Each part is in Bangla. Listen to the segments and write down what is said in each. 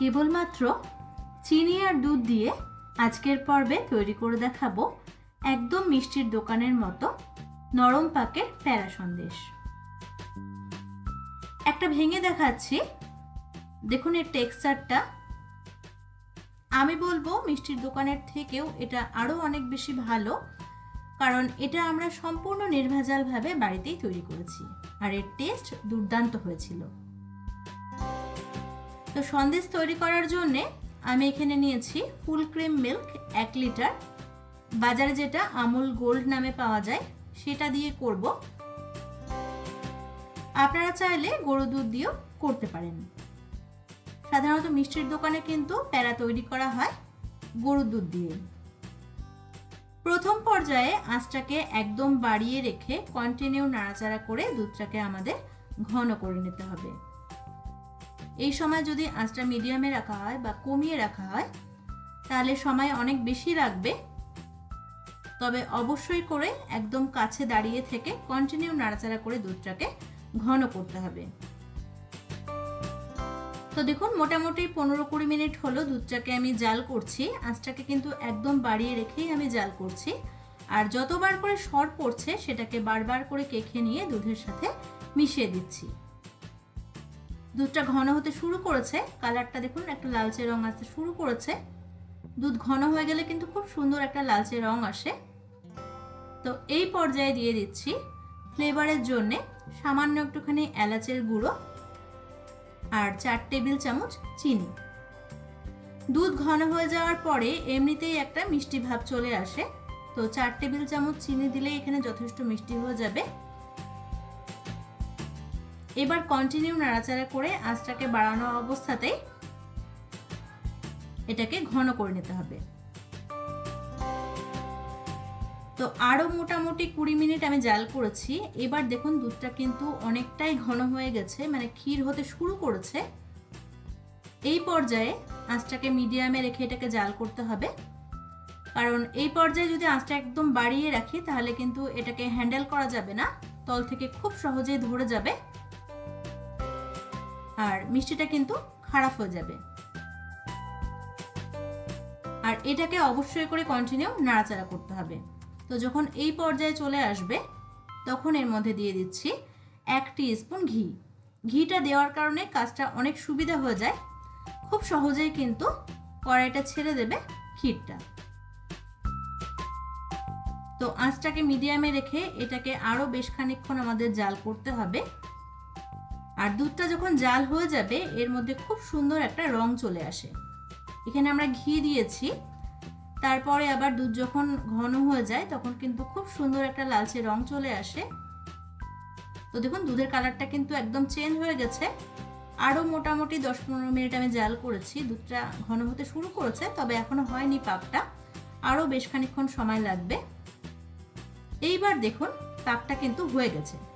কেবলমাত্র চিনি আর দুধ দিয়ে আজকের পর্বে তৈরি করে দেখাবো একদম মিষ্টির দোকানের মতো নরম পাকের প্যারা সন্দেশ। একটা ভেঙে দেখাচ্ছি। দেখুন এর টেক্সচারটা। আমি বলব মিষ্টির দোকানের থেকেও এটা আরও অনেক বেশি ভালো, কারণ এটা আমরা সম্পূর্ণ নির্ভেজালভাবে বাড়িতেই তৈরি করেছি। আর এর টেস্ট দুর্দান্ত হয়েছিল। তো সন্দেশ তৈরি করার জন্যে আমি এখানে নিয়েছি ফুল ক্রিম মিল্ক এক লিটার। বাজারে যেটা আমুল গোল্ড নামে পাওয়া যায়, সেটা দিয়ে করব। আপনারা চাইলে গরু দুধ দিয়েও করতে পারেন। সাধারণত মিষ্টির দোকানে কিন্তু প্যারা তৈরি করা হয় গরুর দুধ দিয়ে। প্রথম পর্যায়ে আঁচটাকে একদম বাড়িয়ে রেখে কন্টিনিউ নাড়াচাড়া করে দুধটাকে আমাদের ঘন করে নিতে হবে। এই সময় যদি আঁচটা মিডিয়ামে রাখা হয় বা কমিয়ে রাখা হয়, তাহলে সময় অনেক বেশি লাগবে। তবে অবশ্যই করে একদম কাছে দাঁড়িয়ে থেকে কন্টিনিউ নাড়াচাড়া করে দুধটাকে ঘন করতে হবে। তো দেখুন, মোটামুটি পনেরো কুড়ি মিনিট হলো দুধটাকে আমি জাল করছি। আঁচটাকে কিন্তু একদম বাড়িয়ে রেখেই আমি জাল করছি। আর যতবার করে সর পড়ছে, সেটাকে বারবার করে কেখে নিয়ে দুধের সাথে মিশিয়ে দিচ্ছি। দুধটা ঘন হতে শুরু করেছে, কালারটা দেখুন, একটা লালচে রং আসতে শুরু করেছে। দুধ ঘন হয়ে গেলে কিন্তু খুব সুন্দর একটা লালচে রং আসে। তো এই পর্যায়ে দিয়ে দিচ্ছি ফ্লেভারের জন্যে সামান্য একটুখানি এলাচের গুঁড়ো আর চার টেবিল চামচ চিনি। দুধ ঘন হয়ে যাওয়ার পরে এমনিতেই একটা মিষ্টি ভাব চলে আসে। তো চার টেবিল চামচ চিনি দিলেই এখানে যথেষ্ট মিষ্টি হয়ে যাবে। এবার কন্টিনিউ নাড়াচাড়া করে আঁচটাকে বাড়ানো অবস্থাতেই এটাকে ঘন করে নিতে হবে। তো আরও মোটামুটি কুড়ি মিনিট আমি জাল করেছি। এবার দেখুন দুধটা কিন্তু অনেকটাই ঘন হয়ে গেছে মানে ক্ষীর হতে শুরু করেছে। এই পর্যায়ে আঁচটাকে মিডিয়ামে রেখে এটাকে জাল করতে হবে। কারণ এই পর্যায়ে যদি আঁচটা একদম বাড়িয়ে রাখি, তাহলে কিন্তু এটাকে হ্যান্ডেল করা যাবে না। তল থেকে খুব সহজেই ধরে যাবে। আর মিষ্টিটা কিন্তু খারাপ হয়ে যাবে। আর এটাকে অবশ্যই করে কন্টিনিউ নাড়াচাড়া করতে হবে। তো যখন এই পর্যায়ে চলে আসবে, তখন এর মধ্যে দিয়ে দিচ্ছি এক স্পুন ঘি। ঘিটা দেওয়ার কারণে কাজটা অনেক সুবিধা হয়ে যায়। খুব সহজেই কিন্তু কড়াইটা ছেড়ে দেবে ক্ষীরটা। তো আঁচটাকে মিডিয়ামে রেখে এটাকে আরও বেশ খানিক্ষণ আমাদের জাল করতে হবে। আর দুধটা যখন জাল হয়ে যাবে, এর মধ্যে খুব সুন্দর একটা রং চলে আসে। এখানে আমরা ঘি দিয়েছি। তারপরে আবার দুধ যখন ঘন হয়ে যায়, তখন কিন্তু খুব সুন্দর একটা লালচে রং চলে আসে। তো দেখুন, দুধের কালারটা কিন্তু একদম চেঞ্জ হয়ে গেছে। আরও মোটামুটি দশ পনেরো মিনিট আমি জাল করেছি। দুধটা ঘন হতে শুরু করেছে, তবে এখনও হয়নি পাকটা আরও বেশ খানিক্ষণ সময় লাগবে। এইবার দেখুন পাকটা কিন্তু হয়ে গেছে।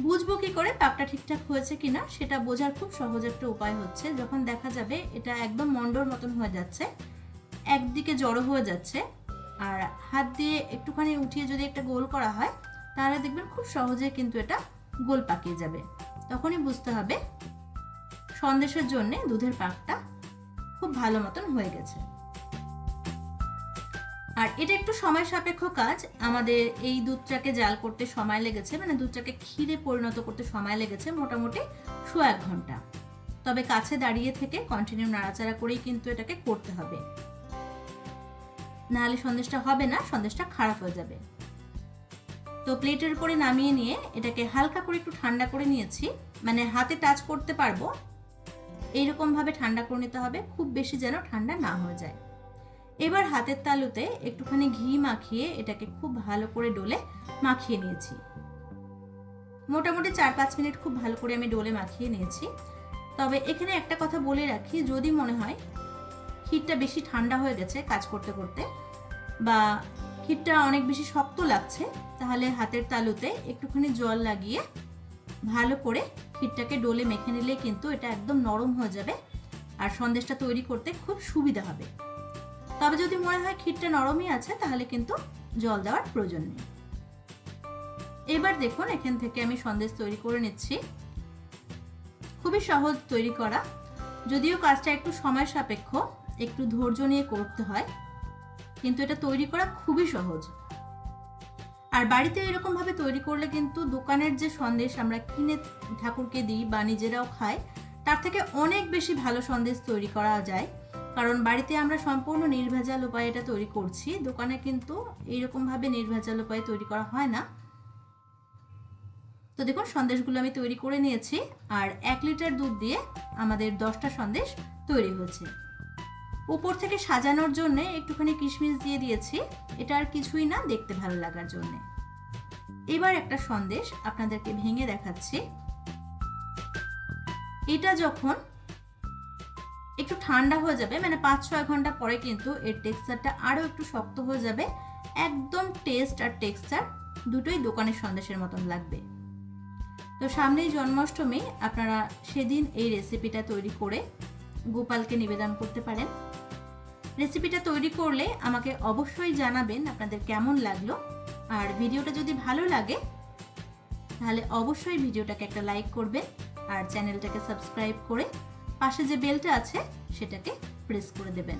বুঝব কি করে পাকটা ঠিকঠাক হয়েছে কিনা, সেটা বোঝার খুব সহজ একটা উপায় হচ্ছে, যখন দেখা যাবে এটা একদম মন্ডর মতন হয়ে যাচ্ছে, একদিকে জড়ো হয়ে যাচ্ছে, আর হাত দিয়ে একটুখানি উঠিয়ে যদি একটা গোল করা হয়, তাহলে দেখবেন খুব সহজে কিন্তু এটা গোল পাকিয়ে যাবে। তখনই বুঝতে হবে সন্দেশের জন্যে দুধের পাকটা খুব ভালো মতন হয়ে গেছে। আর এটা একটু সময় সাপেক্ষ কাজ। আমাদের এই দুধটাকে জাল করতে সময় লেগেছে মানে দুধটাকে ক্ষীরে পরিণত করতে সময় লেগেছে মোটামুটি শো এক ঘণ্টা। তবে কাছে দাঁড়িয়ে থেকে কন্টিনিউ নাড়াচাড়া করেই কিন্তু এটাকে করতে হবে। নাহলে সন্দেশটা হবে না, সন্দেশটা খারাপ হয়ে যাবে। তো প্লেটের উপরে নামিয়ে নিয়ে এটাকে হালকা করে একটু ঠান্ডা করে নিয়েছি মানে হাতে টাচ করতে পারব। এইরকম ভাবে ঠান্ডা করে নিতে হবে, খুব বেশি যেন ঠান্ডা না হয়ে যায়। এবার হাতের তালুতে একটুখানি ঘি মাখিয়ে এটাকে খুব ভালো করে ডোলে মাখিয়ে নিয়েছি। মোটামুটি চার পাঁচ মিনিট খুব ভালো করে আমি ডোলে মাখিয়ে নিয়েছি। তবে এখানে একটা কথা বলে রাখি, যদি মনে হয় ক্ষীরটা বেশি ঠান্ডা হয়ে গেছে কাজ করতে করতে বা ক্ষীরটা অনেক বেশি শক্ত লাগছে, তাহলে হাতের তালুতে একটুখানি জল লাগিয়ে ভালো করে ক্ষীরটাকে ডোলে মেখে নিলে কিন্তু এটা একদম নরম হয়ে যাবে আর সন্দেশটা তৈরি করতে খুব সুবিধা হবে। তবে যদি মনে হয় ক্ষীরটা নরমই আছে, তাহলে কিন্তু জল দেওয়ার প্রয়োজন নেই। এবার দেখুন, এখান থেকে আমি সন্দেশ তৈরি করে নিচ্ছি। খুবই সহজ তৈরি করা। যদিও কাজটা একটু সময় সাপেক্ষ, একটু ধৈর্য নিয়ে করতে হয়, কিন্তু এটা তৈরি করা খুবই সহজ। আর বাড়িতে এরকমভাবে তৈরি করলে কিন্তু দোকানের যে সন্দেশ আমরা কিনে ঠাকুরকে দিই বা নিজেরাও খাই, তার থেকে অনেক বেশি ভালো সন্দেশ তৈরি করা যায়। কারণ বাড়িতে আমরা সম্পূর্ণ নির্ভেজাল উপায়ে এটা তৈরি করছি। দোকানে কিন্তু এইরকমভাবে নির্ভেজাল উপায়ে তৈরি করা হয় না। তো দেখুন, সন্দেশগুলো আমি তৈরি করে নিয়েছি আর এক লিটার দুধ দিয়ে আমাদের দশটা সন্দেশ তৈরি হয়েছে। উপর থেকে সাজানোর জন্য একটুখানি কিশমিশ দিয়ে দিয়েছি। এটা আর কিছুই না দেখতে ভালো লাগার জন্য। এবার একটা সন্দেশ আপনাদেরকে ভেঙে দেখাচ্ছি। এটা যখন একটু ঠান্ডা হয়ে যাবে মানে পাঁচ ছয় ঘণ্টা পরে কিন্তু এর টেক্সচারটা আরও একটু শক্ত হয়ে যাবে। একদম টেস্ট আর টেক্সচার দুটোই দোকানের সন্দেশের মতন লাগবে। তো সামনেই জন্মাষ্টমী, আপনারা সেদিন এই রেসিপিটা তৈরি করে গোপালকে নিবেদন করতে পারেন। রেসিপিটা তৈরি করলে আমাকে অবশ্যই জানাবেন আপনাদের কেমন লাগল। আর ভিডিওটা যদি ভালো লাগে, তাহলে অবশ্যই ভিডিওটাকে একটা লাইক করবেন আর চ্যানেলটাকে সাবস্ক্রাইব করে পাশে যে বেলটা আছে সেটাকে প্রেস করে দেবেন।